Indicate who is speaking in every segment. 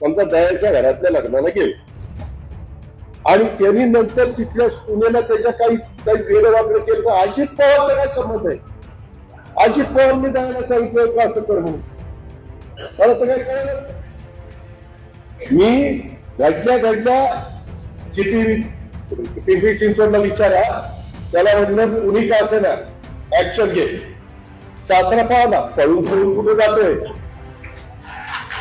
Speaker 1: समजा दयाच्या घरातल्या लग्नाला गेले. आणि त्यांनी नंतर तिथल्या सुनेला त्याच्या काही काही वेगळं केलं तर अजित पवारचा काय संबंध आहे? अजित पवारने दयाला सांगितलं का असं कर म्हणून. मला तर काही कळलं मी घडल्या घडल्या सिटी पिंपरी चिंचवडला विचारा त्याला म्हणलं उन्ही का असे ना ऍक्शन घे. सातारा पाहला पळून पळून कुठे जातोय?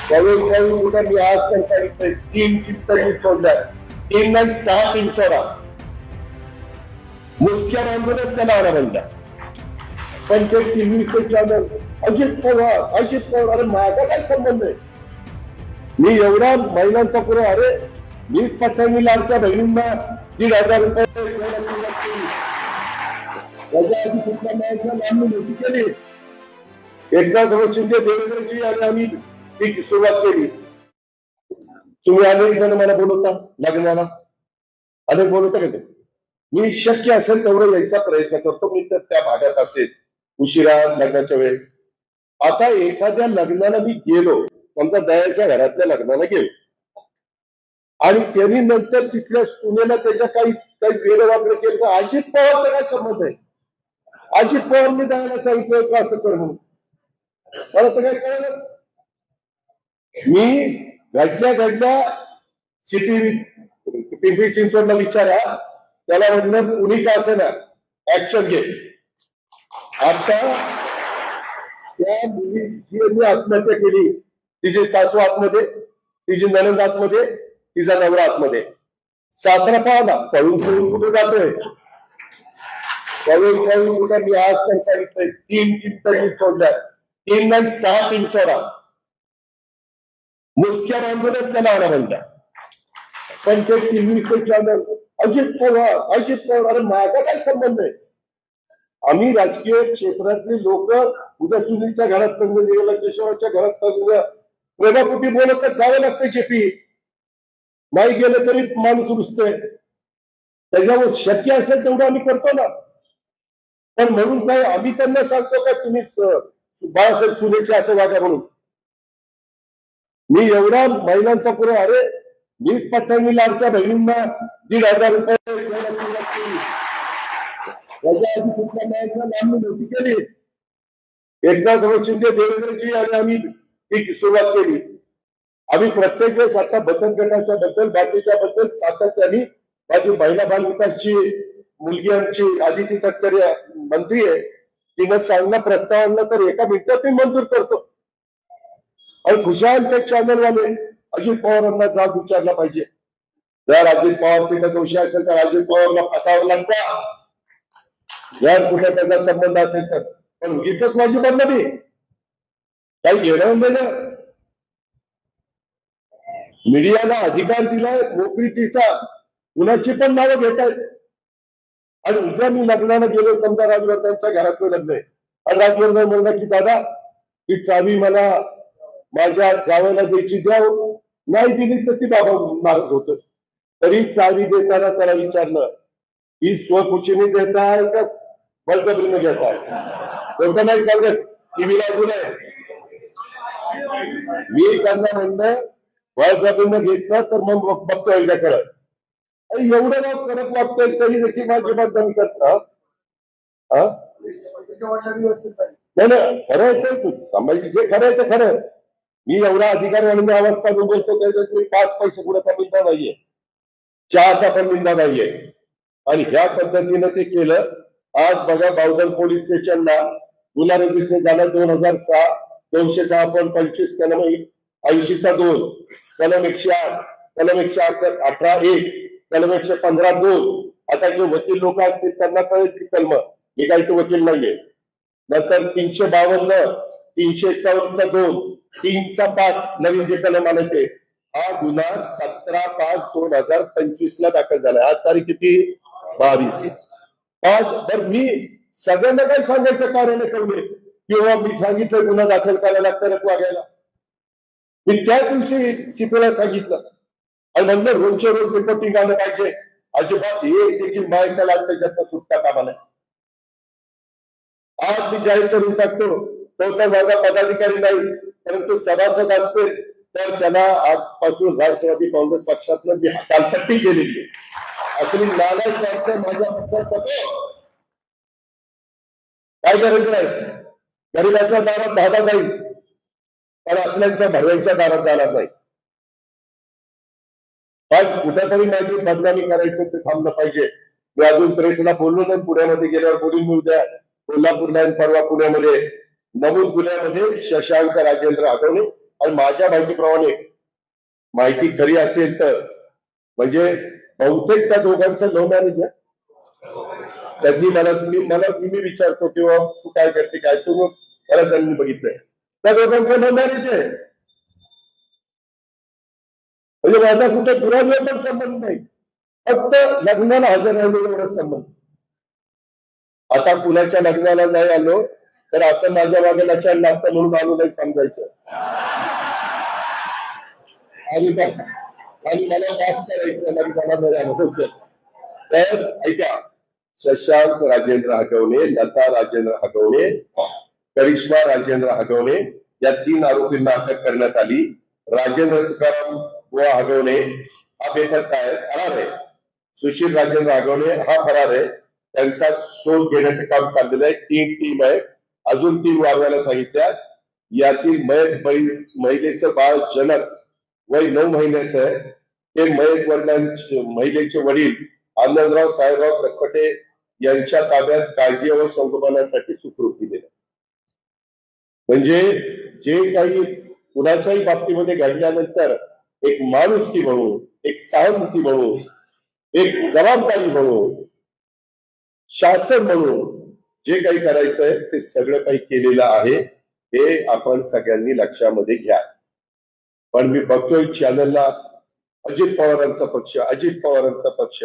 Speaker 1: पळून पळून कुठे मी आज पण सांगितलंय तीन टीम सोडल्या तीन नाही सहा टीम सोडा मुख्य बांधूनच त्याला आला म्हणता पण ते टीव्हीचे चॅनल अजित पवार अजित पवार अरे माझा काय संबंध आहे मी एवढा महिलांचा पुढे अरे मीच पट्ट्यांनी लाडक्या बहिणींना दीड हजार रुपये त्याच्या आधी कुठल्या माणसा आम्ही मोठी केली एकदा जवळ शिंदे देवेंद्रजी आणि आम्ही ती सुरुवात केली. तुम्ही अनेक जण मला बोलवता लग्नाला. अनेक बोलवता का ते? मी शक्य असेल तेवढं यायचा प्रयत्न करतो मी तर त्या भागात असेल उशिरा लग्नाच्या वेळेस. आता एखाद्या लग्नाला मी गेलो समजा दयाच्या घरातल्या लग्नाला गेलो. आणि त्यांनी नंतर तिथल्या सुनेला त्याच्या काही काही वेगळं केलं तर अजित पवारचा काय संबंध आहे? अजित पवारने दयाला सांगितलं का असं कर? म्हणून मला तर काही कळलंच. मी घडल्या घडल्या सिटी पिंपरी चिंचवडला विचारा त्याला म्हणलं कुणी का असे ना ऍक्शन घे. आता त्या मुलीची आत्महत्या केली तिचे सासू आतमध्ये तिची ननंद आतमध्ये तिचा नवरा आतमध्ये. सासरा पाहला पळून पळून कुठे जातोय? पळून पळून कुठे मी आज पण सांगितलंय तीन टीम तरी सोडल्या. तीन नाही सहा टीम सोडा. मुख्य त्याला आला म्हणता पण ते टीव्हीचे चॅनल अजित पवार अजित पवार अरे माझा काय संबंध आहे? आम्ही राजकीय क्षेत्रातले लोक उद्या सुनीलच्या घरात लग्न निघालं केशवाच्या घरात लग्न बोलत तर जावं लागतं जेपी. नाही गेलं तरी माणूस रुजतोय त्याच्यावर शक्य असेल तेवढं आम्ही करतो ना. पण म्हणून काय आम्ही त्यांना सांगतो का तुम्ही स- बाळासाहेब सुनेचे असं वागा म्हणून. मी एवढा महिलांचा पुढे अरे वीस पट्ट्यांनी आमच्या बहिणींना दीड हजार रुपये केली. केली एकदा जवळ शिंदे देवेंद्रजी आणि आम्ही ती सुरुवात केली. आम्ही प्रत्येक वेळेस आता बचत गटाच्या बद्दल बाकीच्या बद्दल सातत्याने माझी महिला बाल विकासची मुलगी आमची आदिती तटकरे मंत्री आहे. तिनं चांगला प्रस्ताव आणला तर एका मिनिटात मी मंजूर करतो. आणि खुशाल ते चॅनलवाले अजित पवारांना जाब विचारला पाहिजे. जर अजित पवार तिथं दोषी असेल तर अजित पवारला फसावं लागतं. जर कुठे त्याचा संबंध असेल तर. पण उगीच माझी बदनामी. काही घेणं देणं मीडियाला अधिकार दिलाय नोकरीचा कुणाची पण नावं घेत आहेत आणि उद्या मी लग्नाला गेलो समजा राजवर्धनच्या घरातलं लग्न आहे. आणि राजवर्धन म्हणला की दादा ही चावी मला माझ्या जावाला द्यायची द्या नाही दिली तर ती बाबा मारत होत. तरी चावी देताना त्याला विचारलं ही स्वखुशीने देताय का बळजबरीने घेताय? कोणतं नाही सांगत. टीव्हीला अजून आहे. मी त्यांना म्हणलं बळजबरीनं घेतलं तर मग बघ- बघतो एकदाकडे आणि एवढं नाव करत वागतोय तरी देखील माझी बदनामी करता हा? नाही खरं आहे ते तू. संभाजी जे खरं आहे ते खरं मी एवढा अधिकारी मी आवाज काढून बसतो त्याच्यात मी पाच पैसे कुणाचा मिळता नाहीये. चहाचा पण मिळता नाहीये. आणि ह्या पद्धतीनं ते केलं. आज बघा बावधन पोलीस स्टेशनला गुन्हा रजिस्टर झाला दोन हजार सहा. दोनशे सहा पॉईंट पंचवीस कलम ऐंशीचा दोन कलम एकशे आठ कलम एकशे अकरा अठरा एक कलम एकशे पंधरा दोन. आता जे वकील लोक असतील त्यांना कळेल की कलम. मी काही तो वकील नाहीये. नंतर तीनशे बावन्न तीनशे एकावन्नचा दोन तीनचा पाच नवीन जे कलम आले ते. हा गुन्हा सतरा पाच दोन हजार पंचवीस ला दाखल झाला. आज तारीख किती? बावीस. पाच तर मी सगळ्यांना काही सांगायचं कारण आहे किंवा मी सांगितलं गुन्हा दाखल करायला कडक वागायला मी त्या दिवशी सीपीला सांगितलं. आणि म्हणलं रोजच्या रोज रिपोर्टिंग आलं पाहिजे. अजिबात एक देखील मायचा लागतं त्यातनं सुटता कामा नाही आज मी जाहीर करून टाकतो तो तर माझा पदाधिकारी नाही. परंतु सभासद असतील तर त्याला आजपासून राष्ट्रवादी काँग्रेस पक्षातनं जी हकालपट्टी केलेली आहे. असली नालायक माणसं माझ्या पक्षात काय करायचं नाही. गरीबाच्या दारात धागा जाईल. पण असल्यांच्या भरव्यांच्या दारात जाणार नाही. पण कुठेतरी माझी बदनामी करायचं ते थांबलं पाहिजे. मी अजून प्रेसला बोललो नाही पुण्यामध्ये गेल्यावर बोलून मिळू द्या. कोल्हापूरला आणि परवा पुण्यामध्ये. नमूद गुन्ह्यामध्ये शशांक राजेंद्र आठवणे आणि माझ्या माहितीप्रमाणे माहिती खरी असेल तर म्हणजे बहुतेक त्या दोघांचं लव्ह मॅरेज आहे. त्यांनी मला मला मी विचारतो किंवा तू काय करते काय तू मला त्यांनी बघितलंय. त्या दोघांचं लव्ह मॅरेज आहे. म्हणजे माझा कुठे पुरावे पण संबंध नाही. फक्त लग्नाला हजर राहिलो एवढा संबंध. आता कुणाच्या लग्नाला नाही आलो. तर असं माझ्या मागे लक्षात लागतं म्हणून आलो नाही समजायचं. आणि काय- आणि मला माफ करायचं आणि मला तर ऐका शशांक राजेंद्र हगवणे लता राजेंद्र हगवणे करिश्मा राजेंद्र हगवणे या तीन आरोपींना अटक करण्यात आली. राजेंद्र तुकाराम बुवा हगवणे हा पेपर काय? फरार आहे. सुशील राजेंद्र हगवणे हा फरार आहे. त्यांचा शोध घेण्याचे काम चाललेलं आहे. तीन टीम आहे. अजून तीन वाढवायला सांगितल्या यातील मयत महिलेचं बाळ जनक वय नऊ महिन्याचं आहे. ते मयत वडिलांचे महिलेचे वडील आनंदराव साहेबराव कटपटे यांच्या ताब्यात काळजी व संगोपनासाठी सुखरूप दिले म्हणजे जे काही कुणाच्याही बाबतीमध्ये घडल्यानंतर एक माणुसकी म्हणून एक सहानुभूती म्हणून एक जबाबदारी म्हणून शासन म्हणून जे काही करायचंय ते सगळं काही केलेलं आहे हे आपण सगळ्यांनी लक्षामध्ये घ्या. पण मी बघतोय चॅनलला अजित पवारांचा पक्ष अजित पवारांचा पक्ष.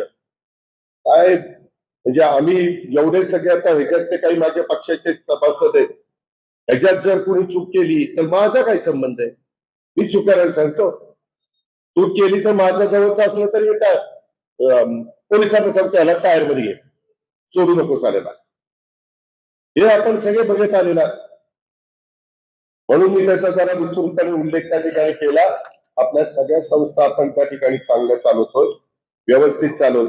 Speaker 1: काय म्हणजे आम्ही एवढे सगळे आता ह्याच्यातले काही माझ्या पक्षाचे सभासद आहेत. ह्याच्यात जर कोणी चूक केली तर माझा काय संबंध आहे? मी चूक करायला सांगतो. चूक केली तर माझ्या जवळच असलं तरी काय अं, पोलिसांना सांगतो याला टायरमध्ये घे. सोडू नको चालेल हे आपण सगळे बघत आलेलो आहे. म्हणून मी त्याचा जरा विस्तृतपणे उल्लेख त्या ठिकाणी केला. आपल्या सगळ्या संस्था आपण त्या ठिकाणी चांगल्या चालवतोय. व्यवस्थित चालवतो